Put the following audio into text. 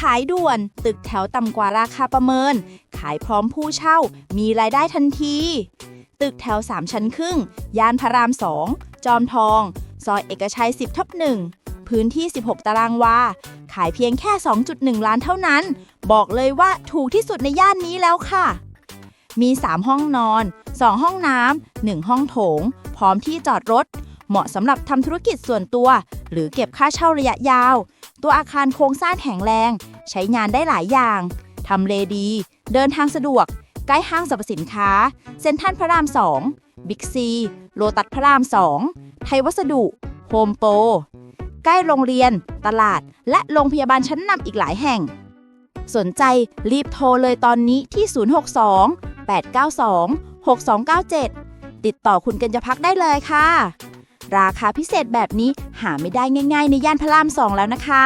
ขายด่วน ตึกแถวต่ำกว่าราคาประเมิน ขายพร้อมผู้เช่า มีรายได้ทันที ตึกแถว 3 ชั้นครึ่ง ย่านพระราม 2 จอมทอง ซอยเอกชัย 10ทับ1พื้นที่ 16 ตารางวา ขายเพียงแค่ 2.1 ล้านเท่านั้น บอกเลยว่าถูกที่สุดในย่านนี้แล้วค่ะ มี 3 ห้องนอน 2 ห้องน้ำ 1 ห้องโถง พร้อมที่จอดรถ เหมาะสำหรับทำธุรกิจส่วนตัว หรือเก็บค่าเช่าระยะยาว ตัวอาคารโครงสร้างแข็งแรง ใช้งานได้หลายอย่างทำเลดี เดินทางสะดวก ใกล้ห้างสรรพสินค้า เซ็นทรัลพระราม2บิ๊กซี โลตัสพระราม2ไทยวัสดุ โฮมโปร ใกล้โรงเรียน ตลาด และโรงพยาบาลชั้นนำอีกหลายแห่ง สนใจรีบโทรเลยตอนนี้ที่ 062 892 6297 ติดต่อคุณกัญจพักได้เลยค่ะ ราคาพิเศษแบบนี้หาไม่ได้ง่าย ๆ ในย่านพระรามสองแล้วนะคะ